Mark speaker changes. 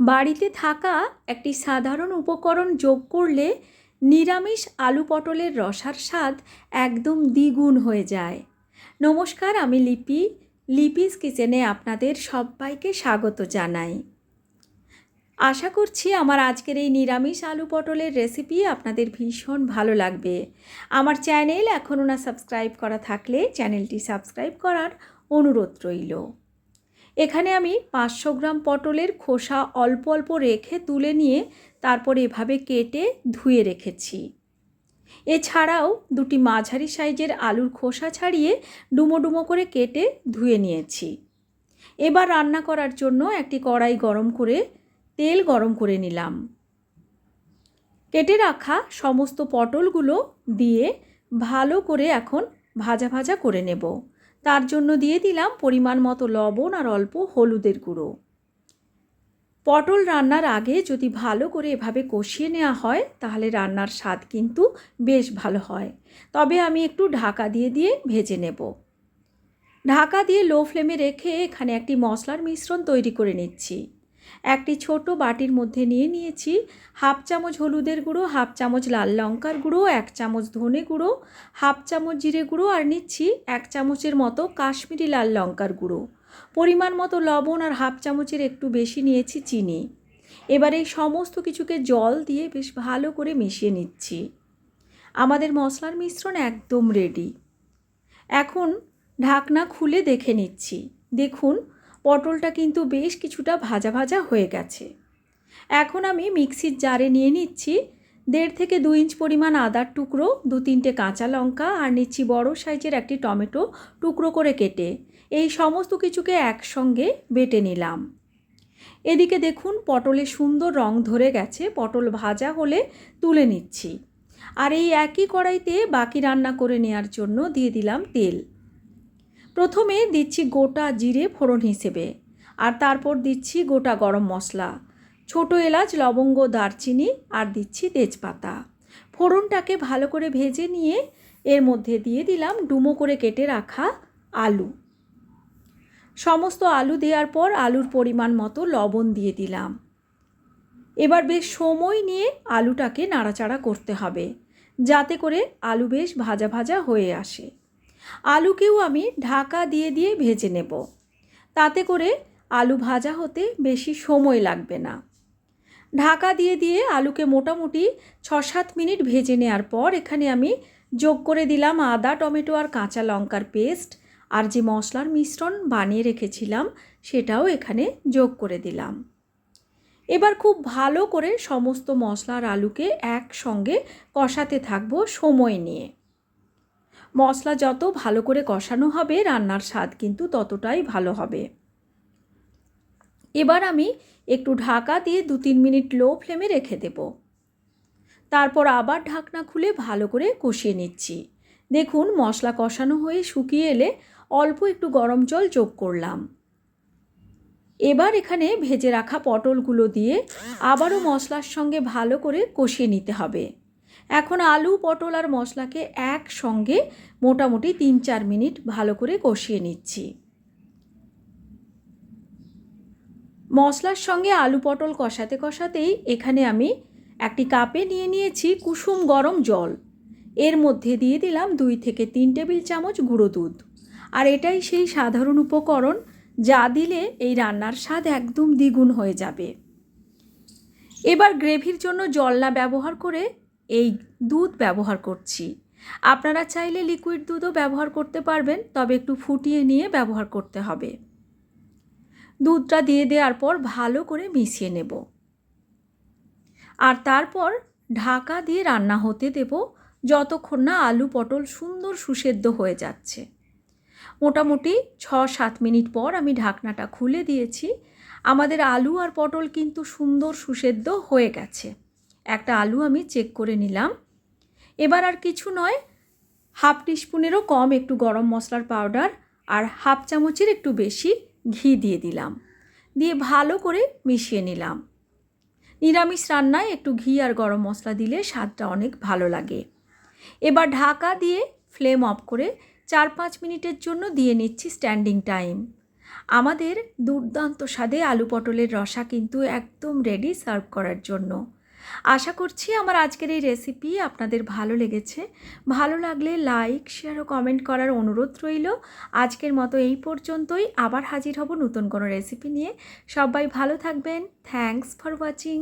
Speaker 1: বাড়িতে থাকা একটি সাধারণ উপকরণ যোগ করলে নিরামিষ আলু পটলের রসার স্বাদ একদম দ্বিগুণ হয়ে যায়। নমস্কার, আমি লিপি। লিপিস কিচেনে আপনাদের সবাইকে স্বাগত জানাই। আশা করছি আমার আজকের এই নিরামিষ আলু পটলের রেসিপি আপনাদের ভীষণ ভালো লাগবে। আমার চ্যানেল এখনও না সাবস্ক্রাইব করা থাকলে চ্যানেলটি সাবস্ক্রাইব করার অনুরোধ রইল। এখানে আমি পাঁচশো গ্রাম পটলের খোসা অল্প অল্প রেখে তুলে নিয়ে তারপর এভাবে কেটে ধুয়ে রেখেছি। এছাড়াও দুটি মাঝারি সাইজের আলুর খোসা ছাড়িয়ে ডুমো ডুমো করে কেটে ধুয়ে নিয়েছি। এবার রান্না করার জন্য একটি কড়াই গরম করে, তেল গরম করে নিলাম। কেটে রাখা সমস্ত পটলগুলো দিয়ে ভালো করে এখন ভাজা ভাজা করে নেব। তার জন্য দিয়ে দিলাম পরিমাণ মতো লবণ আর অল্প হলুদের গুঁড়ো। পটল রান্নার আগে যদি ভালো করে এভাবে কষিয়ে নেওয়া হয়, তাহলে রান্নার স্বাদ কিন্তু বেশ ভালো হয়। তবে আমি একটু ঢাকা দিয়ে দিয়ে ভেজে নেব। ঢাকা দিয়ে লো ফ্লেমে রেখে এখানে একটি মশলার মিশ্রণ তৈরি করে নিচ্ছি। একটি ছোট বাটির মধ্যে নিয়ে নিয়েছি হাফ চামচ হলুদের গুঁড়ো, হাফ চামচ লাল লঙ্কার গুঁড়ো, এক চামচ ধনে গুঁড়ো, হাফ চামচ জিরে গুঁড়ো আর নিচ্ছি এক চামচের মতো কাশ্মীরি লাল লঙ্কার গুঁড়ো। পরিমাণ মতো লবণ আর হাফ চামচের একটু বেশি নিয়েছি চিনি। এবার এই সমস্ত কিছুকে জল দিয়ে বেশ ভালো করে মিশিয়ে নিচ্ছি। আমাদের মশলার মিশ্রণ একদম রেডি এখন ঢাকনা খুলে দেখে নিচ্ছি। দেখুন পটলটা কিন্তু বেশ কিছুটা ভাজা ভাজা হয়ে গেছে। এখন আমি মিক্সির জারে নিয়ে নিচ্ছি। দেড় থেকে দু ইঞ্চ পরিমাণ আদার টুকরো, দু তিনটে কাঁচা লঙ্কা আর নিচ্ছি বড় সাইজের একটি টমেটো টুকরো করে কেটে। এই সমস্ত কিছুকে একসঙ্গে বেটে নিলাম। এদিকে দেখুন, পটলে সুন্দর রং ধরে গেছে। পটল ভাজা হলে তুলে নিচ্ছি। আর এই একই কড়াইতে বাকি রান্না করে নেওয়ার জন্য দিয়ে দিলাম তেল। প্রথমে দিচ্ছি গোটা জিরে ফোড়ন হিসেবে, আর তারপর দিচ্ছি গোটা গরম মশলা, ছোট এলাচ, লবঙ্গ, দারচিনি, আর দিচ্ছি তেজপাতা। ফোড়নটাকে ভালো করে ভেজে নিয়ে এর মধ্যে দিয়ে দিলাম ডুমো করে কেটে রাখা আলু। সমস্ত আলু দেওয়ার পর আলুর পরিমাণ মতো লবণ দিয়ে দিলাম। এবার বেশ সময় নিয়ে আলুটাকে নাড়াচাড়া করতে হবে, যাতে করে আলু বেশ ভাজা ভাজা হয়ে আসে। আলুকেও আমি ঢাকা দিয়ে দিয়ে ভেজে নেব। তাতে করে আলু ভাজা হতে বেশি সময় লাগবে না। ঢাকা দিয়ে দিয়ে আলুকে মোটামুটি ছ সাত মিনিট ভেজে নেওয়ার পর এখানে আমি যোগ করে দিলাম আদা, টমেটো আর কাঁচা লঙ্কার পেস্ট আর যে মশলার মিশ্রণ বানিয়ে রেখেছিলাম সেটাও এখানে যোগ করে দিলাম। এবার খুব ভালো করে সমস্ত মশলার আলুকে একসঙ্গে কষাতে থাকব সময় নিয়ে। মশলা যত ভালো করে কষানো হবে, রান্নার স্বাদ কিন্তু ততটাই ভালো হবে। এবার আমি একটু ঢাকা দিয়ে দু তিন মিনিট লো ফ্লেমে রেখে দেব। তারপর আবার ঢাকনা খুলে ভালো করে কষিয়ে নিচ্ছি। দেখুন, মশলা কষানো হয়ে শুকিয়ে এলে অল্প একটু গরম জল যোগ করলাম। এবার এখানে ভেজে রাখা পটলগুলো দিয়ে আবারও মশলার সঙ্গে ভালো করে কষিয়ে নিতে হবে। এখন আলু, পটল আর মশলাকে একসঙ্গে মোটামুটি তিন চার মিনিট ভালো করে কষিয়ে নিচ্ছি। মশলার সঙ্গে আলু, পটল কষাতে কষাতেই এখানে আমি একটি কাপে নিয়ে নিয়েছি কুসুম গরম জল। এর মধ্যে দিয়ে দিলাম দুই থেকে তিন টেবিল চামচ গুঁড়ো দুধ। আর এটাই সেই সাধারণ উপকরণ যা দিলে এই রান্নার স্বাদ একদম দ্বিগুণ হয়ে যাবে। এবার গ্রেভির জন্য জল না ব্যবহার করে এই দুধ ব্যবহার করছি। আপনারা চাইলে লিকুইড দুধও ব্যবহার করতে পারবেন, তবে একটু ফুটিয়ে নিয়ে ব্যবহার করতে হবে। দুধটা দিয়ে দেওয়ার পর ভালো করে মিশিয়ে নেব। আর তারপর ঢাকা দিয়ে রান্না হতে দেব, যতক্ষণ না আলু পটল সুন্দর সুসেদ্ধ হয়ে যাচ্ছে। মোটামুটি ছ সাত মিনিট পর আমি ঢাকনাটা খুলে দিয়েছি। আমাদের আলু আর পটল কিন্তু সুন্দর সুসেদ্ধ হয়ে গেছে। একটা আলু আমি চেক করে নিলাম। এবার আর কিছু নয়, হাফ টিস্পুনেরও কম একটু গরম মশলার পাউডার আর হাফ চামচের একটু বেশি ঘি দিয়ে দিলাম। দিয়ে ভালো করে মিশিয়ে নিলাম। নিরামিষ রান্নায় একটু ঘি আর গরম মশলা দিলে স্বাদটা অনেক ভালো লাগে। এবার ঢাকা দিয়ে ফ্লেম অফ করে চার পাঁচ মিনিটের জন্য দিয়ে নিচ্ছি স্ট্যান্ডিং টাইম আমাদের দুর্দান্ত স্বাদে আলু পটলের রসা কিন্তু একদম রেডি সার্ভ করার জন্য। আশা করছি আমার আজকের এই রেসিপি আপনাদের ভালো লেগেছে। ভালো লাগলে লাইক শেয়ার ও কমেন্ট করার অনুরোধ রইল। আজকের মতো এই পর্যন্তই। আবার হাজির হব নতুন কোনো রেসিপি নিয়ে। সবাই ভালো থাকবেন। Thanks for watching